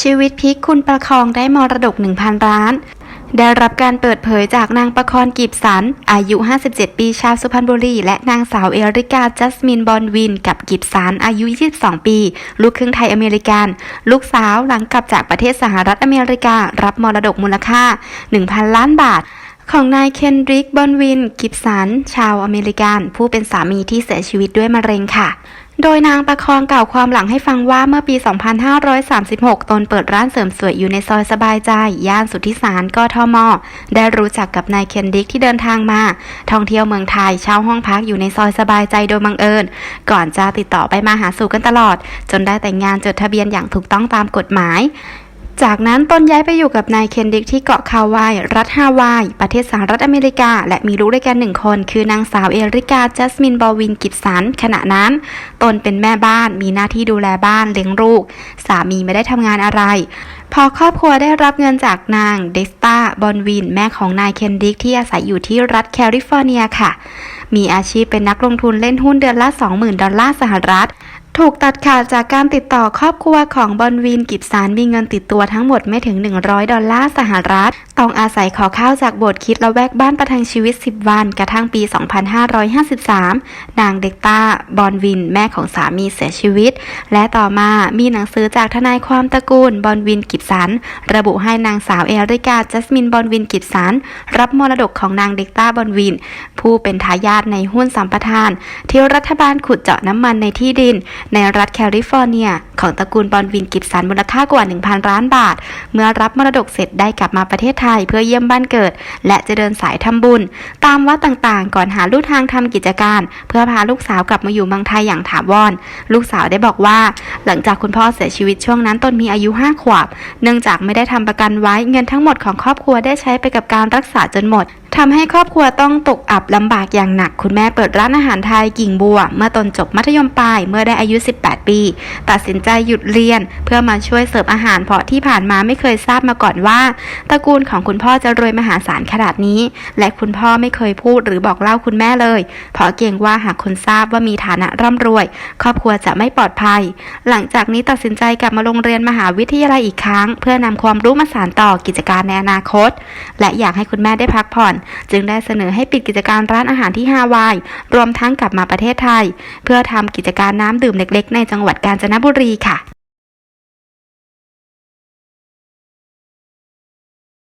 ชีวิตพลิกคุณประคองได้มรดก 1,000 ล้าน ได้รับการเปิดเผยจากนางประคอนกีบสัน อายุ 57 ปีชาวสุพรรณบุรี และนางสาวเอริกา จัสมิน บอนวิน กับกีบสัน อายุ 22 ปี ลูกครึ่งไทยอเมริกัน ลูกสาวหลังกลับจากประเทศสหรัฐอเมริกา รับมรดกมูลค่า 1,000 ล้านบาทของนายเคนริก บอนวิน กิบสัน ชาวอเมริกัน ผู้เป็นสามีที่เสียชีวิตด้วยมะเร็งค่ะ โดยนางประคองกล่าวความหลังให้ฟังว่าเมื่อปี 2536 ตนเปิดร้านเสริมสวยอยู่ในซอยสบายใจ ย่านสุทธิสารกทม ได้รู้จักกับนายเคนดิกที่เดินทางมา ท่องเที่ยวเมืองไทยเช่าห้องพักอยู่ในซอยสบายใจโดยบังเอิญ ก่อนจะติดต่อไปมาหาสู่กันตลอด จนได้แต่งงานจดทะเบียนอย่างถูกต้องตามกฎหมาย จากนั้นตนย้ายไปอยู่กับนายเคนดิกที่เกาะคาวาย รัฐฮาวาย ประเทศสหรัฐอเมริกา และมีลูกด้วยกันหนึ่งคน คือนางสาวเอริกาจัสมินบอลวินกิบสัน ขณะนั้น ตนเป็นแม่บ้านมีหน้าที่ดูแลบ้านเลี้ยงลูก สามีไม่ได้ทำงานอะไร พอครอบครัวได้รับเงินจากนางเดสตาบอนวิน แม่ของนายเคนดิกที่อาศัยอยู่ที่รัฐแคลิฟอร์เนียค่ะ มีอาชีพเป็นนักลงทุนเล่นหุ้นเดือนละ 20,000 ดอลลาร์สหรัฐ ถูกตัดขาดจากการติดต่อครอบครัวของบอนวินกิบสารมีเงินติดตัวทั้งหมดไม่ถึง 100 ดอลลาร์สหรัฐ ต้องอาศัยขอข้าวจากโบสถ์คิดละแวกบ้านประทังชีวิต 10 วัน กระทั่งปี 2553 นางเด็กต้า บอนวิน แม่ของสามีเสียชีวิต และต่อมามีหนังสือจากทนายความตระกูลบอนวินกิบสัน ระบุให้นางสาวเอริกาจัสมินบอนวินกิบสัน รับมรดกของนางเด็กต้าบอนวิน ผู้เป็นทายาทในหุ้นสัมปทาน ที่รัฐบาลขุดเจาะน้ำมันในที่ดินในรัฐแคลิฟอร์เนีย ของตระกูลบอนวินกิบสันมูลค่ากว่า 1,000 ล้านบาท เมื่อรับมรดกเสร็จได้กลับมาประเทศไทยเพื่อเยี่ยมบ้านเกิด และจะเดินสายทำบุญ ตามวัดต่างๆ ก่อนหาลู่ทางทำกิจการ เพื่อพาลูกสาวกลับมาอยู่เมืองไทยอย่างถาวรลูกสาวได้บอกว่า หลังจากคุณพ่อเสียชีวิตช่วงนั้นตนมีอายุ5ขวบ เนื่องจากไม่ได้ทำประกันไว้เงินทั้งหมดของครอบครัวได้ใช้ไปกับการรักษาจนหมด ทำให้ครอบครัวต้องตกอับลำบากอย่างหนัก คุณแม่เปิดร้านอาหารไทยกิ่งบัว เมื่อตอนจบมัธยมปลายเมื่อได้อายุ 18 ปี ตัดสินใจหยุดเรียน เพื่อมาช่วยเสิร์ฟอาหารเพราะที่ผ่านมาไม่เคยทราบมาก่อนว่าตระกูลของคุณพ่อจะรวยมหาศาลขนาดนี้ และคุณพ่อไม่เคยพูดหรือบอกเล่าคุณแม่เลย เพราะเกรงว่าหากคนทราบว่ามีฐานะร่ำรวย ครอบครัวจะไม่ปลอดภัย หลังจากนี้ตัดสินใจกลับมาโรงเรียนมหาวิทยาลัยอีกครั้ง เพื่อนำความรู้มาสานต่อกิจการในอนาคต และอยากให้คุณแม่ได้พักผ่อนจึงได้เสนอให้ปิดกิจการร้านอาหารที่ฮาวาย รวมทั้งกลับมาประเทศไทย เพื่อทำกิจการน้ำดื่มเล็กๆ ในจังหวัดกาญจนบุรีค่ะ